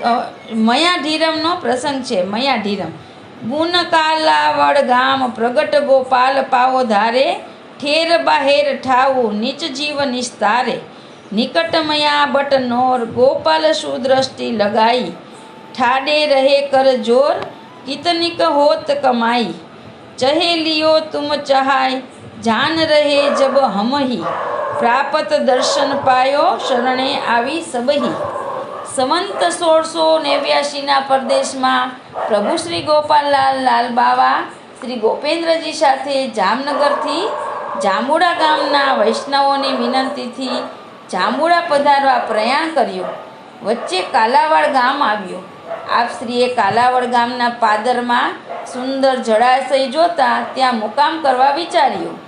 મયાઢીરમનો પ્રસંગ છે મયાઢીરમ ગુણકાલાવડ ગામ પ્રગટ ગોપાલ પાવો ધારે, ઠેર બાહેર ઠાવું નીચ જીવ નિસ્તારે. નિકટ મયા બટ નોર ગોપાલ સુદ્રષ્ટિ લગાઈ. ઠાડે રહે કર જોર, કિતનિક હોત કમાઈ. ચહે લિયો તુમ ચહાય, જાન રહે જબ હમહી. પ્રાપત દર્શન પાયો શરણે આવી સબહી. સંવંત સોળસો નેવ્યાસીના પરદેશમાં પ્રભુ શ્રી ગોપાલલાલ લાલ બાવા શ્રી ગોપેન્દ્રજી સાથે જામનગરથી જાંબુડા ગામના વૈષ્ણવોની વિનંતીથી જાંબુડા પધારવા પ્રયાણ કર્યું. વચ્ચે કાલાવાડ ગામ આવ્યું. આપ શ્રીએ કાલાવડ ગામના પાદરમાં સુંદર જળાશય જોતા ત્યાં મુકામ કરવા વિચાર્યું.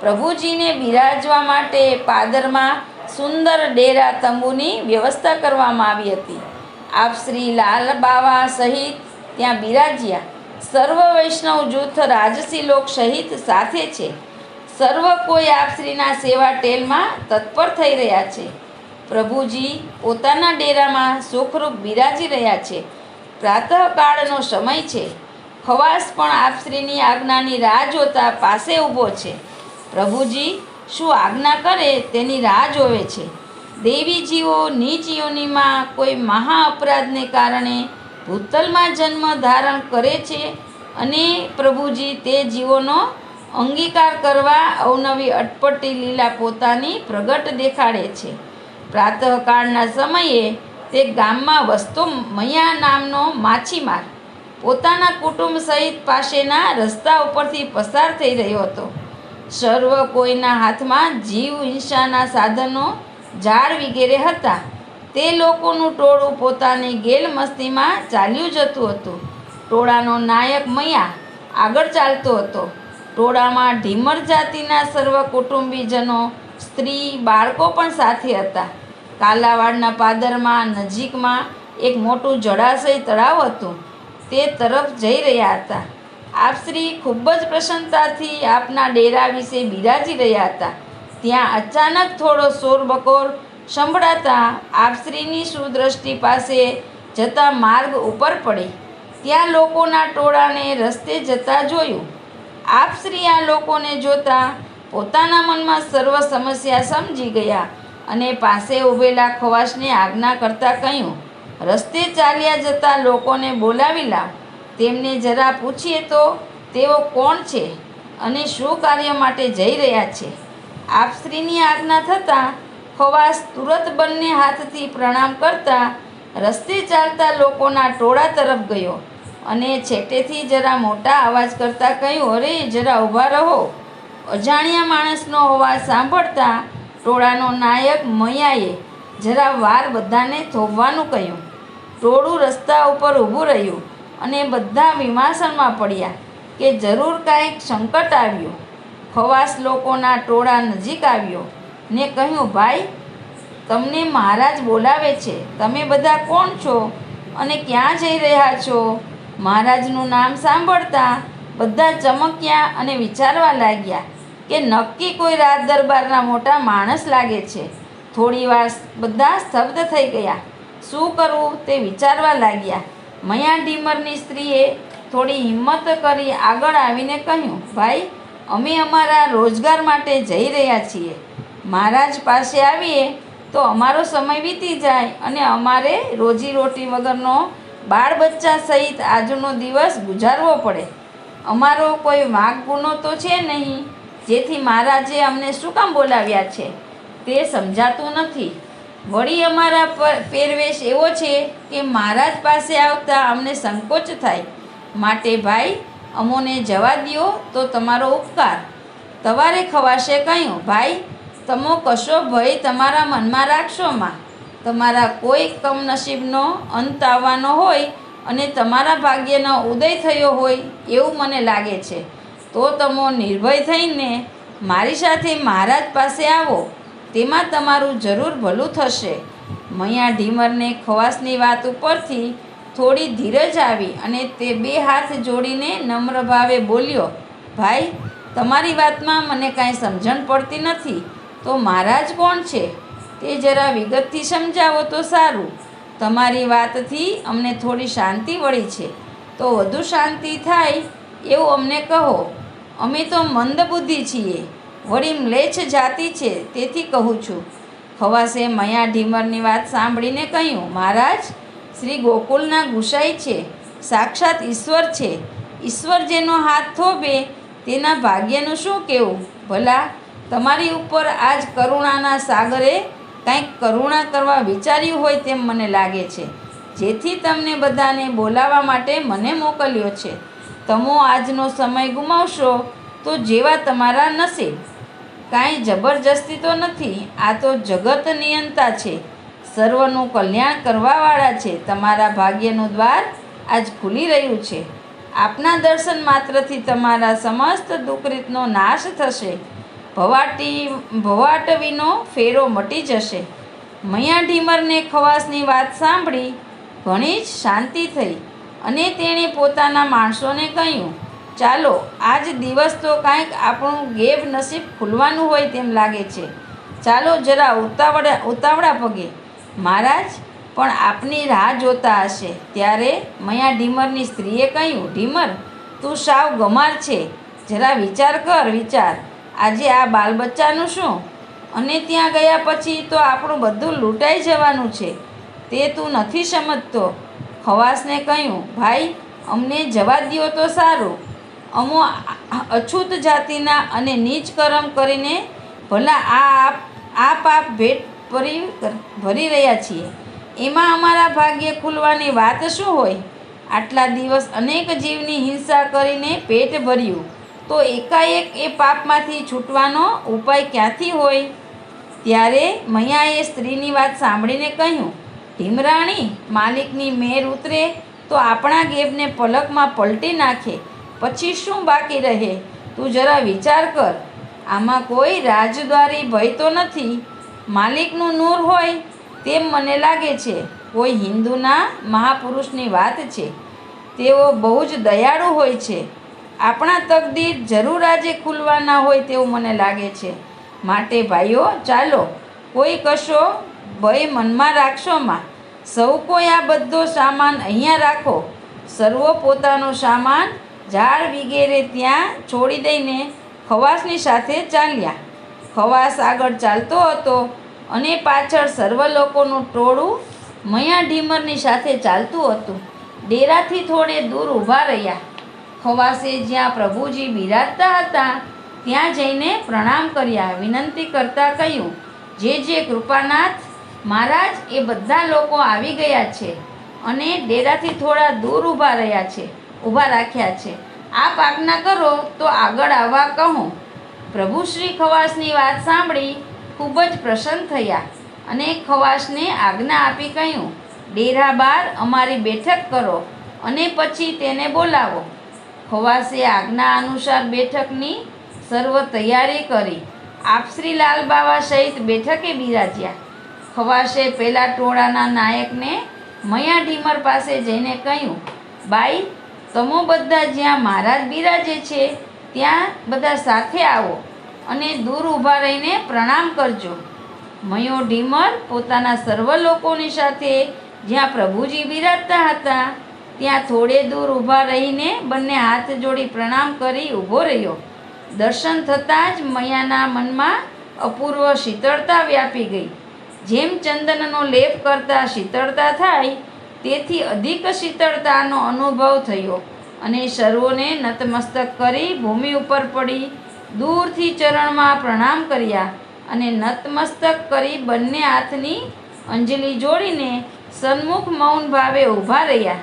પ્રભુજીને બિરાજવા માટે પાદરમાં સુંદર ડેરા તંબુની વ્યવસ્થા કરવામાં આવી હતી. આપ શ્રી લાલ બાવા સહિત ત્યાં બિરાજ્યા. સર્વ વૈષ્ણવ જૂથ રાજસી લોક સહિત સાથે છે. સર્વ કોઈ આપશ્રીના સેવા ટેલમાં તત્પર થઈ રહ્યા છે. પ્રભુજી પોતાના ડેરામાં સુખરૂપ બિરાજી રહ્યા છે. પ્રાતઃકાળનો સમય છે. ખવાસ પણ આપશ્રીની આજ્ઞાની રાહ જોતા પાસે ઊભો છે. પ્રભુજી શું આજ્ઞા કરે તેની રાહ જોવે છે. દેવીજીઓ નીચ કોઈ મહા અપરાધને કારણે ભૂતલમાં જન્મ ધારણ કરે છે અને પ્રભુજી તે જીવોનો અંગીકાર કરવા અવનવી અટપટી લીલા પોતાની પ્રગટ દેખાડે છે. પ્રાતઃકાળના સમયે તે ગામમાં વસતો મૈયા નામનો માછીમાર પોતાના કુટુંબ સહિત પાસેના રસ્તા ઉપરથી પસાર થઈ રહ્યો હતો. સર્વ કોઈના હાથમાં જીવ હિંસાના સાધનો, ઝાડ વગેરે હતા. તે લોકોનું ટોળું પોતાની ગેલમસ્તીમાં ચાલ્યું જતું હતું. ટોળાનો નાયક મૈયા આગળ ચાલતો હતો. ટોળામાં ઢીમર જાતિના સર્વ કુટુંબીજનો સ્ત્રી, બાળકો પણ સાથે હતા. કાલાવાડના પાદરમાં નજીકમાં એક મોટું જળાશય તળાવ હતું. તે તરફ જઈ રહ્યા હતા. આપ શ્રી ખૂબ જ પ્રશંસાથી આપના ડેરા વિશે બિરાજી રહ્યા હતા. ત્યાં અચાનક થોડો શોરબકોર સંભળાતા આપશ્રીની સુદ્રષ્ટિ પાસે જતા માર્ગ ઉપર પડી. ત્યાં લોકોના ટોળાને રસ્તે જતા જોયું. આપશ્રી આ લોકોને જોતા પોતાના મનમાં સર્વ સમસ્યા સમજી ગયા અને પાસે ઊભેલા ખવાસને આજ્ઞા કરતાં કહ્યું, રસ્તે ચાલ્યા જતા લોકોને બોલાવી લાવ. તેમને જરા પૂછીએ તો તેઓ કોણ છે અને શું કાર્ય માટે જઈ રહ્યા છે? આપશ્રીની આજ્ઞા થતાં ખવાસ તુરત બંને હાથથી પ્રણામ કરતા રસ્તે ચાલતા લોકોના ટોળા તરફ ગયો અને છેટેથી જરા મોટા અવાજ કરતાં કહ્યું, અરે, જરા ઊભા રહો. અજાણ્યા માણસનો અવાજ સાંભળતા ટોળાનો નાયક મૈયાએ જરા વાર બધાને થોભવાનું કહ્યું. ટોળું રસ્તા ઉપર ઊભું રહ્યું. અને બધા વિમાસણમાં પડ્યા કે જરૂર કાંઈક સંકટ આવ્યું. ખવાસ લોકોના ટોળા નજીક આવ્યો. ને કહ્યું, ભાઈ, તમને મહારાજ બોલાવે છે. તમે બધા કોણ છો? અને ક્યાં જઈ રહ્યા છો? મહારાજનું નામ સાંભળતા બધા ચમક્યા અને વિચારવા લાગ્યા કે નક્કી કોઈ રાજ દરબારના મોટા માણસ લાગે છે. થોડી વાર બધા સ્તબ્ધ થઈ ગયા. શું કરવું તે વિચારવા લાગ્યા. મયા ડીમરની સ્ત્રીએ થોડી હિંમત કરી આગળ આવીને કહ્યું, ભાઈ, અમે અમારા રોજગાર માટે જઈ રહ્યા છીએ. મહારાજ પાસે આવીએ તો અમારો સમય વીતી જાય અને અમારે રોજીરોટી વગરનો બાળ બચ્ચા સહિત આજનો દિવસ ગુજારવો પડે. અમારો કોઈ વાંક ગુનો તો છે નહીં. જેથી મહારાજે અમને શું કામ બોલાવ્યા છે તે સમજાતું નથી. વળી અમારા પહેરવેશ એવો છે કે મહારાજ પાસે આવતા અમને સંકોચ થાય. માટે ભાઈ, અમોને જવા દ્યો તો તમારો ઉપકાર. તવારે ખવાશે કહ્યું ભાઈ, તમો કશો ભય તમારા મનમાં રાખશો માં? તમારા કોઈ કમનસીબનો અંત આવવાનો હોય અને તમારા ભાગ્યનો ઉદય થયો હોય એવું મને લાગે છે. તો તમો નિર્ભય થઈને મારી સાથે મહારાજ પાસે આવો. તેમાં તમારું જરૂર ભલું થશે. મૈયા ઢીમરને ખવાસની વાત ઉપરથી થોડી ધીરજ આવી અને તે બે હાથ જોડીને નમ્ર ભાવે બોલ્યો, ભાઈ, તમારી વાતમાં મને કાંઈ સમજણ પડતી નથી. તો મારા જ કોણ છે? તે જરા વિગતથી સમજાવો તો સારું. તમારી વાતથી અમને થોડી શાંતિ વળી છે. તો વધુ શાંતિ થાય એવું અમને કહો. અમે તો મંદબુદ્ધિ છીએ. વળી મ્લેચ્છ જાતિ છે, તેથી કહું છું. ખવાસે મયા ઢીમરની વાત સાંભળીને કહ્યું, મહારાજ, શ્રી ગોકુલના ગુસાઈ છે, સાક્ષાત ઈશ્વર છે. ઈશ્વર જેનો હાથ થોભે, તેના ભાગ્યનું શું કહેવું ભલા, તમારી ઉપર આજ કરુણાના સાગરે કંઈક કરુણા કરવા વિચાર્યું હોય તેમ મને લાગે છે. જેથી તમને બધાને બોલાવવા માટે મને મોકલ્યો છે. તમો આજનો સમય ગુમાવશો, તો જેવા તમારા નસીબ કાંઈ જબરજસ્તી તો નથી. આ તો જગત નિયંતા છે. સર્વનું કલ્યાણ કરવાવાળા છે. તમારા ભાગ્યનું દ્વાર આજ ખુલી રહ્યું છે. આપના દર્શન માત્રથી તમારા સમસ્ત દુઃખરીતનો નાશ થશે. ભવાટી, ભવાટવીનો ફેરો મટી જશે. મૈયા ઢીમરને ખવાસની વાત સાંભળી ઘણી જ શાંતિ થઈ અને તેણે પોતાના માણસોને કહ્યું ચાલો, આજ દિવસ તો કાંઈક આપણું ગેબ નસીબ ખુલવાનું હોય તેમ લાગે છે. ચાલો જરા ઉતાવળા ઉતાવળા પગે. મહારાજ, પણ આપની રાહ જોતા હશે. ત્યારે મયા ઢીમરની સ્ત્રીએ કહ્યું, ઢીમર, તું સાવ ગમાર છે. જરા વિચાર કર, વિચાર. આજે આ બાલ બચ્ચાનું શું? અને ત્યાં ગયા પછી તો આપણું બધું લૂંટાઈ જવાનું છે. તે તું નથી સમજતો. ખવાસને કહ્યું, ભાઈ, અમને જવા દ્યો તો સારું. અમો અછૂત જાતિના અને નીચ કરમ કરીને ભલા આ આ પાપ ભેટ ભરી ભરી રહ્યા છીએ. એમાં અમારા ભાગ્ય ખુલવાની વાત શું હોય? આટલા દિવસ અનેક જીવની હિંસા કરીને પેટ ભર્યું. તો એકાએક એ પાપમાંથી છૂટવાનો ઉપાય ક્યાંથી હોય? ત્યારે મૈયાએ સ્ત્રીની વાત સાંભળીને કહ્યું, ભીમરાણી, માલિકની મેર ઉતરે તો આપણા ગેબને પલકમાં પલટી નાખે. પછી શું બાકી રહે? તું જરા વિચાર કર. આમાં કોઈ રાજદ્વારી ભય તો નથી? માલિકનું નૂર હોય તેમ મને લાગે છે. કોઈ હિન્દુના મહાપુરુષની વાત છે. તેઓ બહુ જ દયાળુ હોય છે. આપણા તકદીર જરૂર આજે ખુલવાના હોય તેવું મને લાગે છે. માટે ભાઈઓ, ચાલો, કોઈ કશો ભય મનમાં રાખશો માં? સૌ કોઈ આ બધો સામાન અહીંયા રાખો. સર્વો પોતાનો સામાન ઝાડ વગેરે ત્યાં છોડી દઈને ખવાસની સાથે ચાલ્યા. ખવાસ આગળ ચાલતો હતો અને પાછળ સર્વ લોકોનું ટોળું મયા ઢીમરની સાથે ચાલતું હતું. ડેરાથી થોડે દૂર ઊભા રહ્યા. ખવાસે જ્યાં પ્રભુજી બિરાજતા હતા, ત્યાં જઈને પ્રણામ કર્યા, વિનંતી કરતાં કહ્યું, જે જે કૃપાનાથ, મહારાજ એ બધા લોકો આવી ગયા છે અને ડેરાથી થોડા દૂર ઊભા રહ્યા છે. ઊભા રાખ્યા છે. આપ આજ્ઞા કરો તો આગળ આવવા કહો. પ્રભુ શ્રી ખવાસની વાત સાંભળી ખૂબ જ પ્રસન્ન થયા અને ખવાસને આજ્ઞા આપી કહ્યું, ડેરા બાર અમારી બેઠક કરો અને પછી તેને બોલાવો. ખવાસે આજ્ઞા અનુસાર બેઠકની સર્વ તૈયારી કરી. આપશ્રી લાલ બાવા સહિત બેઠકે બિરાજ્યા. ખવાસે પેલા ટોળાના નાયકને મયા ઢીમર પાસે જઈને કહ્યું, બાઈ તમો બધા જ્યાં મહારાજ બિરાજે છે, ત્યાં બધા સાથે આવો અને દૂર ઊભા રહીને પ્રણામ કરજો. મયો ઢીમર પોતાના સર્વ લોકોની સાથે જ્યાં પ્રભુજી બિરાજતા હતા, ત્યાં થોડે દૂર ઊભા રહીને બંને હાથ જોડી પ્રણામ કરી ઊભો રહ્યો. દર્શન થતાં જ મયાના મનમાં અપૂર્વ શીતળતા વ્યાપી ગઈ. જેમ ચંદનનો લેપ કરતાં શીતળતા થાય તેથી અધિક શીતળતાનો અનુભવ થયો અને સર્વોને નતમસ્તક કરી ભૂમિ ઉપર પડી દૂરથી ચરણમાં પ્રણામ કર્યા અને નતમસ્તક કરી બંને હાથની અંજલિ જોડીને સન્મુખ મૌન ભાવે ઊભા રહ્યા.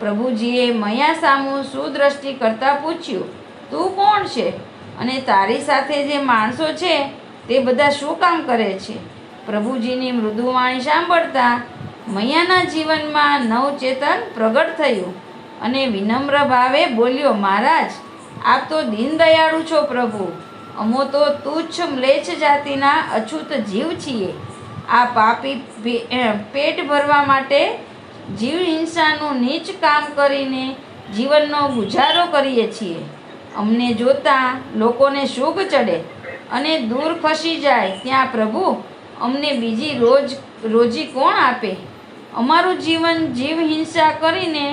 પ્રભુજીએ મયા સામું સુદ્રષ્ટિ કરતાં પૂછ્યું, તું કોણ છે? અને તારી સાથે જે માણસો છે, તે બધા શું કામ કરે છે? પ્રભુજીની મૃદુવાણી સાંભળતા મૈયાના જીવનમાં નવચેતન પ્રગટ થયું અને વિનમ્ર ભાવે બોલ્યો, મહારાજ, આપ તો દીનદયાળુ છો પ્રભુ. અમો તો તુચ્છ મ્લેચ્છ જાતિના અછૂત જીવ છીએ. આ પાપી પેટ ભરવા માટે જીવ હિંસાનું નીચ કામ કરીને જીવનનો ગુજારો કરીએ છીએ. અમને જોતા લોકોને શુભ ચડે અને દૂર ખસી જાય. ત્યાં પ્રભુ, અમને બીજી રોજ, રોજી કોણ આપે? અમારું જીવન જીવ હિંસા કરીને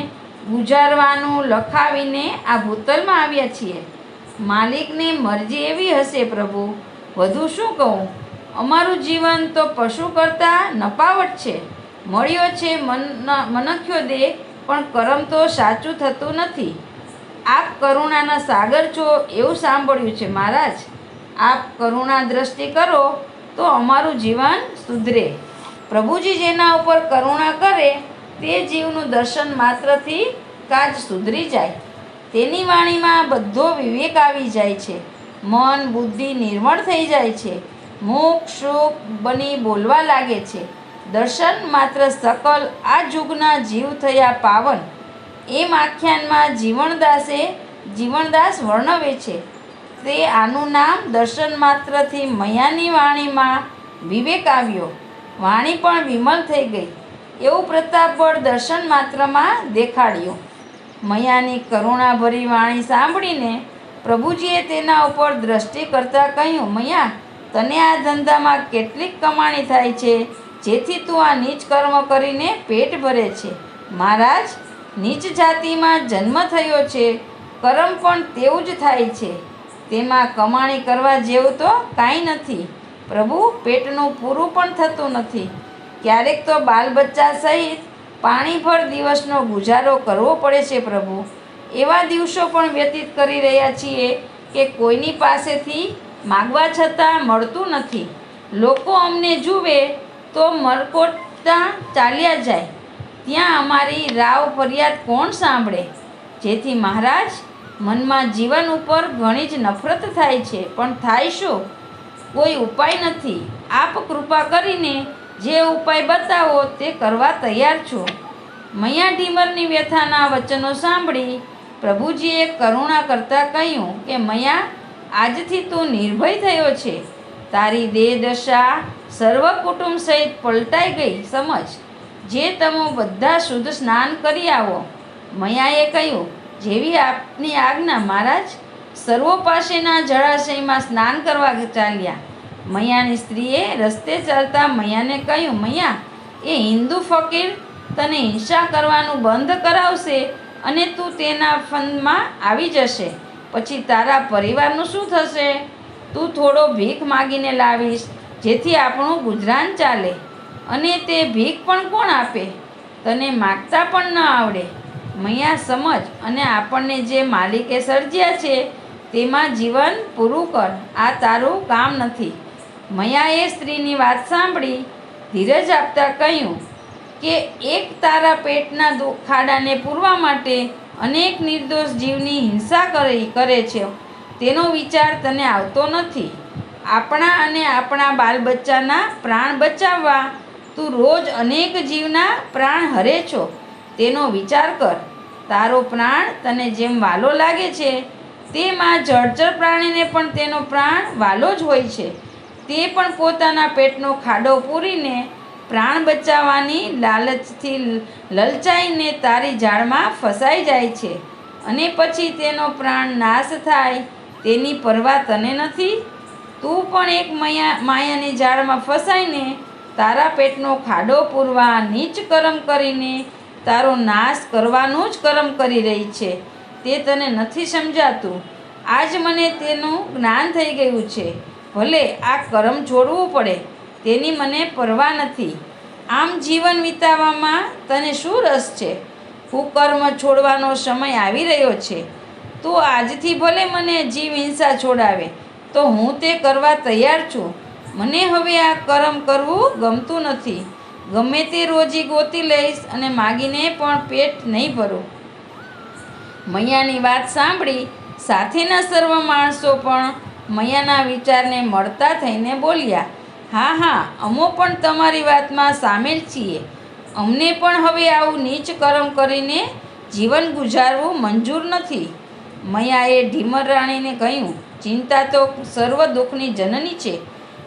ગુજારવાનું લખાવીને આ ભૂતલમાં આવ્યા છીએ. માલિકની મરજી એવી હશે પ્રભુ. વધુ શું કહું? અમારું જીવન તો પશુ કરતાં નપાવટ છે. મળ્યો છે મન મનખ્યો દે, પણ કરમ તો સાચું થતું નથી. આપ કરુણાના સાગર છો એવું સાંભળ્યું છે મહારાજ. આપ કરુણા દ્રષ્ટિ કરો તો અમારું જીવન સુધરે. પ્રભુજી જેના ઉપર કરુણા કરે, તે જીવનું દર્શન માત્રથી કાજ સુધરી જાય. તેની વાણીમાં બધો વિવેક આવી જાય છે. મન, બુદ્ધિ નિર્મળ થઈ જાય છે. મુખ સુખ બની બોલવા લાગે છે. દર્શન માત્ર સકલ, આ જુગના જીવ થયા પાવન. એમ આખ્યાનમાં જીવણદાસે જીવણદાસ વર્ણવે છે. તે આનું નામ દર્શન માત્રથી મયાની વાણીમાં વિવેક આવ્યો. વાણી પણ વિમલ થઈ ગઈ. એવું પ્રતાપબળ દર્શન માત્રમાં દેખાડ્યું. મયાની કરુણાભરી વાણી સાંભળીને પ્રભુજીએ તેના ઉપર દ્રષ્ટિ કરતાં કહ્યું, મૈયા, તને આ ધંધામાં કેટલીક કમાણી થાય છે, જેથી તું આ નીચ કર્મ કરીને પેટ ભરે છે. મહારાજ, નીચ જાતિમાં જન્મ થયો છે, કર્મ પણ તેવું જ થાય છે. તેમાં કમાણી કરવા જેવું તો કાંઈ નથી. પ્રભુ, પેટનું પૂરું પણ થતું નથી. ક્યારેક તો બાલ બચ્ચા સહિત પાણીભર દિવસનો ગુજારો કરવો પડે છે પ્રભુ. એવા દિવસો પણ વ્યતીત કરી રહ્યા છીએ કે કોઈની પાસેથી માગવા છતાં મળતું નથી. લોકો અમને જુએ તો મરકોટતા ચાલ્યા જાય. ત્યાં અમારી રાવ ફરિયાદ કોણ સાંભળે? જેથી મહારાજ, મનમાં જીવન ઉપર ઘણી જ નફરત થાય છે. પણ થાય શું? કોઈ ઉપાય નથી. આપ કૃપા કરીને જે ઉપાય બતાવો તે કરવા તૈયાર છો. મૈયા ઢીમરની વ્યથાના વચનો સાંભળી પ્રભુજીએ કરુણા કરતાં કહ્યું કે, મૈયા, આજથી તું નિર્ભય થયો છે. તારી દેહ દશા સર્વ કુટુંબ સહિત પલટાઈ ગઈ, સમજ. જે તમે બધા શુદ્ધ સ્નાન કરી આવો. મયાએ કહ્યું, જેવી આપની આજ્ઞા, મહારાજ. સર્વો પાસેના જળાશયમાં સ્નાન કરવા ચાલ્યા મૈયાની સ્ત્રીએ રસ્તે ચાલતા મૈયાને કહ્યું, મૈયા, એ હિન્દુ ફકીર તને હિંસા કરવાનું બંધ કરાવશે અને તું તેના ફંદમાં આવી જશે. પછી તારા પરિવારનું શું થશે? તું થોડો ભીખ માગીને લાવીશ, જેથી આપણું ગુજરાન ચાલે. અને તે ભીખ પણ કોણ આપે? તને માગતા પણ ન આવડે. મૈયા, સમજ. અને આપણને જે માલિકે સર્જ્યા છે તેમાં જીવન પૂરું કર. આ તારું કામ નથી. મયાએ સ્ત્રીની વાત સાંભળી, ધીરજ આપતા કહ્યું કે એક તારા પેટના ખાડાને પૂરવા માટે અનેક નિર્દોષ જીવની હિંસા કરી, કરે છે. તેનો વિચાર તને આવતો નથી. આપણા અને આપણા બાલ બચ્ચાના પ્રાણ બચાવવા તું રોજ અનેક જીવના પ્રાણ હરે છો. તેનો વિચાર કર. તારો પ્રાણ તને જેમ વાલો લાગે છે તેમાં જળચર પ્રાણીને પણ તેનો પ્રાણ વાલો જ હોય છે. તે પણ પોતાના પેટનો ખાડો પૂરીને પ્રાણ બચાવવાની લાલચથી લલચાઈને તારી જાળમાં ફસાઈ જાય છે અને પછી તેનો પ્રાણ નાશ થાય, તેની પરવા તને નથી? તું પણ એક મયા, માયાની જાળમાં ફસાઈને તારા પેટનો ખાડો પૂરવા નીચ કરમ કરીને તારો નાશ કરવાનું જ કરમ કરી રહી છે. તે તને નથી સમજાતું. આજ મને તેનું જ્ઞાન થઈ ગયું છે. ભલે આ કરમ છોડવું પડે, તેની મને પરવા નથી. આમ જીવન વિતાવવામાં તને શું રસ છે? કુકર્મ છોડવાનો સમય આવી રહ્યો છે. તું આજથી ભલે મને જીવ હિંસા છોડાવે, તો હું તે કરવા તૈયાર છું. મને હવે આ કરમ કરવું ગમતું નથી. ગમે તે રોજી ગોતી લઈશ અને માગીને પણ પેટ નહીં ભરું. મૈયાની વાત સાંભળી, સાથેના સર્વ માણસો પણ મૈયાના વિચારને મળતા થઈને બોલ્યા, હા હા, અમો પણ તમારી વાતમાં સામેલ છીએ. અમને પણ હવે આવું નીચ કરમ કરીને જીવન ગુજારવું મંજૂર નથી. મૈયાએ ઢીમર રાણીને કહ્યું, ચિંતા તો સર્વ દુઃખની જનની છે.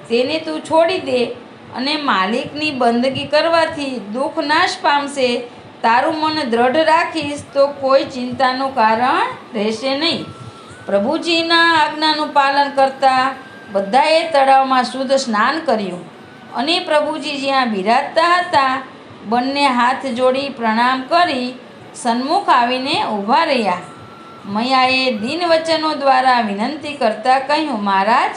તેને તું છોડી દે અને માલિકની બંદગી કરવાથી દુઃખ નાશ પામશે તારું મન દ્રઢ રાખીશ તો કોઈ ચિંતાનું કારણ રહેશે નહીં. પ્રભુજીના આજ્ઞાનું પાલન કરતા બધાએ તળાવમાં શુદ્ધ સ્નાન કર્યું અને પ્રભુજી જ્યાં બિરાજતા હતા, બંને હાથ જોડી પ્રણામ કરી સન્મુખ આવીને ઊભા રહ્યા. મૈયાએ દિન વચનો દ્વારા વિનંતી કરતાં કહ્યું, મહારાજ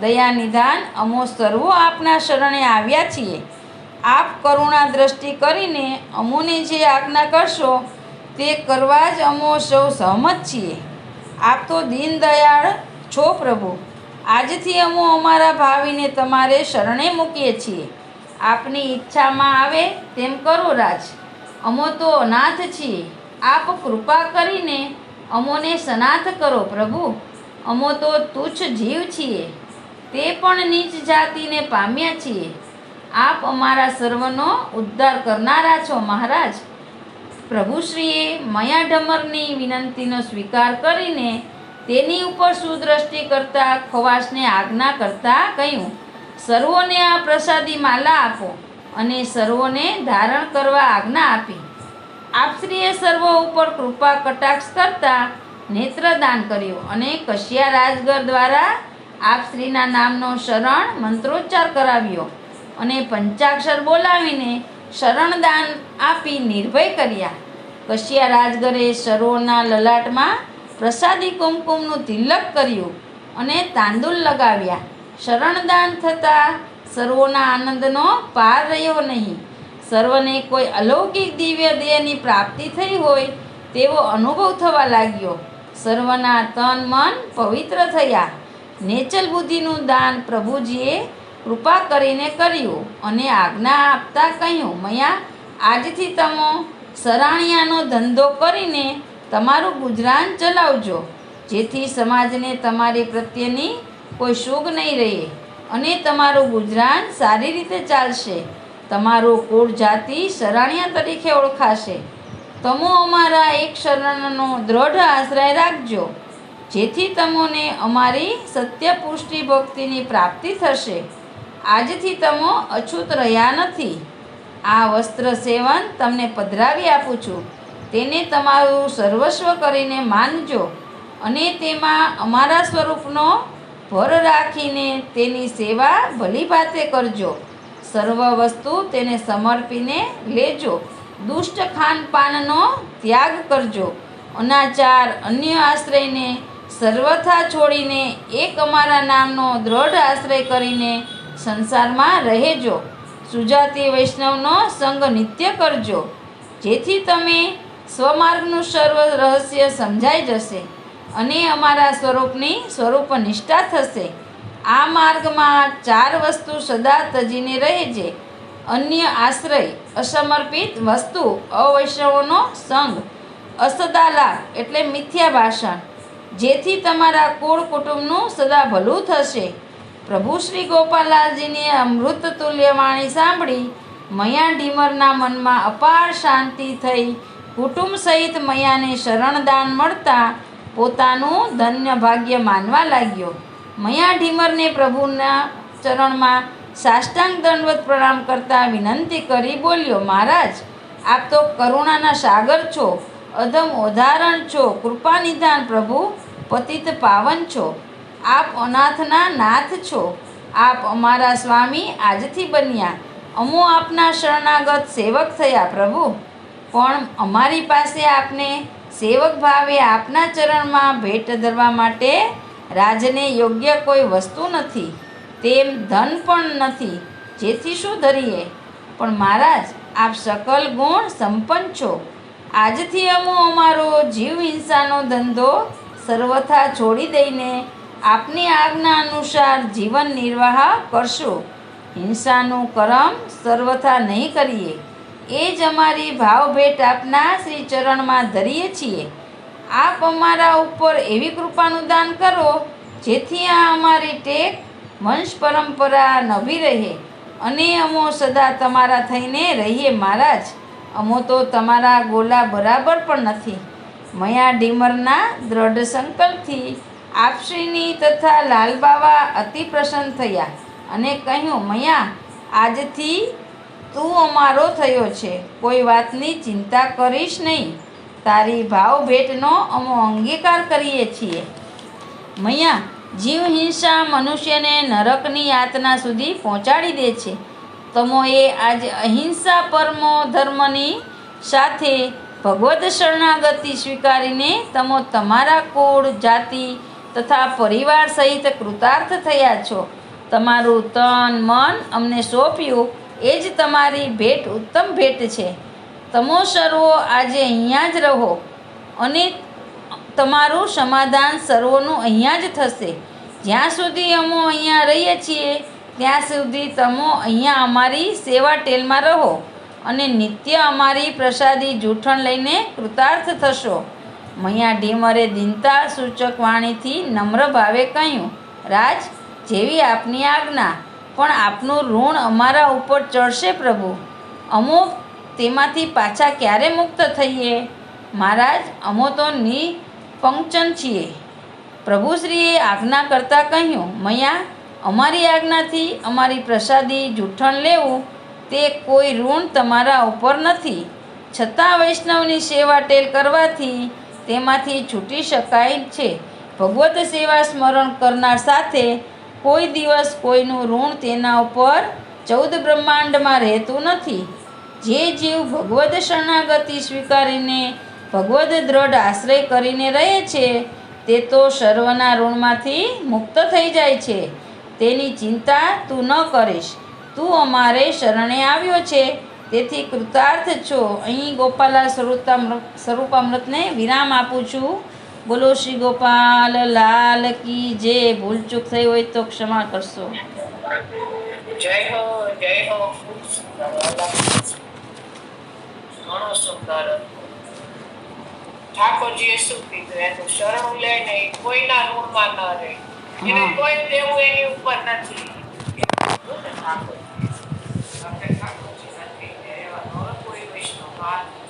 દયા નિધાન અમો સર્વો આપના શરણે આવ્યા છીએ. આપ કરુણા દ્રષ્ટિ કરીને અમોને જે આજ્ઞા કરશો, તે કરવા જ અમો સૌ સહમત છીએ. આપ તો દીન દયાળ છો પ્રભુ. આજથી અમો અમારા ભાવિને તમારે શરણે મૂકીએ છીએ. આપની ઈચ્છામાં આવે તેમ કરો રાજ. અમો તો અનાથ છીએ. આપ કૃપા કરીને અમોને સનાથ કરો પ્રભુ. અમો તો તુચ્છ જીવ છીએ. તે પણ નીચ જાતિને પામ્યા છીએ. આપ અમારા સર્વનો ઉદ્ધાર કરનારા છો, મહારાજ. પ્રભુશ્રીએ મયા ઢમરની વિનંતીનો સ્વીકાર કરીને તેની ઉપર સુદ્રષ્ટિ કરતા ખવાસને આજ્ઞા કરતા કહ્યું, સર્વોને આ પ્રસાદી માલા આપો અને સર્વોને ધારણ કરવા આજ્ઞા આપી. આપશ્રીએ સર્વ ઉપર કૃપા કટાક્ષ કરતા નેત્રદાન કર્યું અને કશિયા રાજગર દ્વારા આપશ્રીના નામનો શરણ મંત્રોચ્ચાર કરાવ્યો. અને પંચાક્ષર બોલાવીને શરણદાન આપી નિર્ભય કર્યા. કશ્યા રાજગરે સર્વોના લલાટમાં પ્રસાદી કુમકુમનું તિલક કર્યું અને તાંદુલ લગાવ્યા. શરણદાન થતાં સર્વોના આનંદનો પાર રહ્યો નહીં. સર્વને કોઈ અલૌકિક દિવ્ય દેહની પ્રાપ્તિ થઈ હોય તેવો અનુભવ થવા લાગ્યો. સર્વના તન મન પવિત્ર થયા. નેચલ બુદ્ધિનું દાન પ્રભુજીએ કૃપા કરીને કર્યું અને આજ્ઞા આપતા કહ્યું, મયા, આજથી તમો સરાણિયાનો ધંધો કરીને તમારું ગુજરાન ચલાવજો, જેથી સમાજને તમારી પ્રત્યેની કોઈ શુભ નહીં રહે અને તમારું ગુજરાન સારી રીતે ચાલશે. તમારું કુળ જાતિ સરાણિયા તરીકે ઓળખાશે. તમો અમારા એક શરણનો દ્રઢ આશ્રય રાખજો, જેથી તમોને અમારી સત્ય પુષ્ટિ ભક્તિની પ્રાપ્તિ થશે. આજથી તમો અછૂત રહ્યા નથી. આ વસ્ત્ર સેવન તમને પધરાવી આપું છું. તેને તમારું સર્વસ્વ કરીને માનજો અને તેમાં અમારા સ્વરૂપનો ભર રાખીને તેની સેવા ભલી ભાતે કરજો. સર્વ વસ્તુ તેને સમર્પીને લેજો. દુષ્ટ ખાનપાનનો ત્યાગ કરજો. અનાચાર, અન્ય આશ્રયને સર્વથા છોડીને એક અમારા નામનો દ્રઢ આશ્રય કરીને સંસારમાં રહેજો. સુજાતિ વૈષ્ણવનો સંગ નિત્ય કરજો. જેથી તમે સ્વમાર્ગનું સર્વ રહસ્ય સમજાઈ જશે અને અમારા સ્વરૂપની સ્વરૂપ નિષ્ઠા થશે. આ માર્ગમાં ચાર વસ્તુ સદા તજીને રહેજે અન્ય આશ્રય, અસમર્પિત વસ્તુ, અવૈષ્ણવોનો સંગ અસદાલા એટલે મિથ્યા ભાષણ જેથી તમારા કુળ કુટુંબનું સદા ભલું થશે. પ્રભુ શ્રી ગોપાલલાલજીની અમૃત તુલ્ય વાણી સાંભળી મયા ઢીમરના મનમાં અપાર શાંતિ થઈ. કુટુંબ સહિત મયાને શરણદાન મળતા પોતાનું ધન્ય ભાગ્ય માનવા લાગ્યો. મયા ઢીમરને પ્રભુના ચરણમાં સાષ્ટાંગ દંડવત પ્રણામ કરતા વિનંતી કરી બોલ્યો, મહારાજ, આપ તો કરુણાના સાગર છો, અધમ ઉદાહરણ છો કૃપા નિધાન પ્રભુ, પતિત પાવન છો. આપ અનાથના નાથ છો. આપ અમારા સ્વામી આજથી બન્યા. અમો આપના શરણાગત સેવક થયા પ્રભુ. પણ અમારી પાસે આપને સેવક ભાવે આપના ચરણમાં ભેટ ધરવા માટે રાજને યોગ્ય કોઈ વસ્તુ નથી. તેમ ધન પણ નથી. જેથી શું ધરીએ? પણ મહારાજ, આપ સકલ ગુણ સંપન્ન છો. આજથી અમો અમારો જીવ હિંસાનો ધંધો સર્વથા છોડી દઈને આપની આજ્ઞા અનુસાર જીવન નિર્વાહ કરશો. હિંસાનું કરમ સર્વથા નહીં કરીએ. એ જ અમારી ભાવભેટ આપના શ્રી ચરણમાં ધરીએ છીએ. આપ અમારા ઉપર એવી કૃપાનું દાન કરો, જેથી આ અમારી ટેક વંશ પરંપરા નવી રહે. અને અમો સદા તમારા થઈને રહીએ મહારાજ. અમો તો તમારા ગોલા બરાબર પણ નથી. મયા ડીમરના દ્રઢ સંકલ્પથી આપશ્રીની તથા લાલબાવા અતિ પ્રસન્ન થયા અને કહ્યું, મૈયા, આજથી તું અમારો થયો છે. કોઈ વાતની ચિંતા કરીશ નહીં. તારી ભાવ ભેટનો અમો અંગીકાર કરીએ છીએ. મૈયા, જીવ હિંસા મનુષ્યને નરકની યાતના સુધી પહોંચાડી દે છે. તમોએ આજે અહિંસા પરમો ધર્મની સાથે ભગવદ શરણાગતિ સ્વીકારીને તમો તમારા કુળ જાતિ તથા પરિવાર સહિત કૃતાર્થ થયા છો. તમારું તન, મન અમને સોંપ્યું. એ જ તમારી ભેટ, ઉત્તમ ભેટ છે. તમો સર્વો આજે અહીંયા જ રહો. અને તમારું સમાધાન સર્વોનું અહીંયા જ થશે. જ્યાં સુધી અમો અહીંયા રહીએ છીએ, ત્યાં સુધી તમો અહીંયા અમારી સેવા ટેલમાં રહો. અને નિત્ય અમારી પ્રસાદી જૂઠણ લઈને કૃતાર્થ થશો. મૈયા ઢીમરે દિનતા સૂચક વાણીથી નમ્ર ભાવે કહ્યું, રાજ, જેવી આપની આજ્ઞા, પણ આપનું ઋણ અમારા ઉપર ચડશે પ્રભુ. અમુક તેમાંથી પાછા ક્યારે મુક્ત થઈએ? મહારાજ, અમો તો નિપંક્ચન છીએ. પ્રભુશ્રીએ આજ્ઞા કરતાં કહ્યું, મૈયા, અમારી આજ્ઞાથી અમારી પ્રસાદી જૂઠણ લેવું, તે કોઈ ઋણ તમારા ઉપર નથી. છતાં વૈષ્ણવની સેવા ટેલ કરવાથી તેમાંથી છૂટી શકાય છે. ભગવત સેવા સ્મરણ કરનાર સાથે કોઈ દિવસ કોઈનું ઋણ તેના ઉપર ચૌદ બ્રહ્માંડમાં રહેતું નથી. જે જીવ ભગવદ શરણાગતિ સ્વીકારીને ભગવદ દ્રઢ આશ્રય કરીને રહે છે, તે તો સર્વના ઋણમાંથી મુક્ત થઈ જાય છે. તેની ચિંતા તું ન કરીશ. તું અમારે શરણે આવ્યો છે. તેથી કૃતાર્થ છો. અહીં ગોપાલા સ્વરૂપામૃત સ્વરૂપામૃતને વિરામ આપું છું. બોલો શ્રી ગોપાલ લાલ કી જે ભૂલચૂક થઈ હોય તો ક્ષમા કરશો. જય હો જય હો ઘણો સુંદર. ઠાકોરજીએ શું કીધું? એનું શરણ લે નહીં કોઈના ઋણમાં ન રહે. એને કોઈ દેવું એની ઉપર નથી. ઠાકોરજી. lot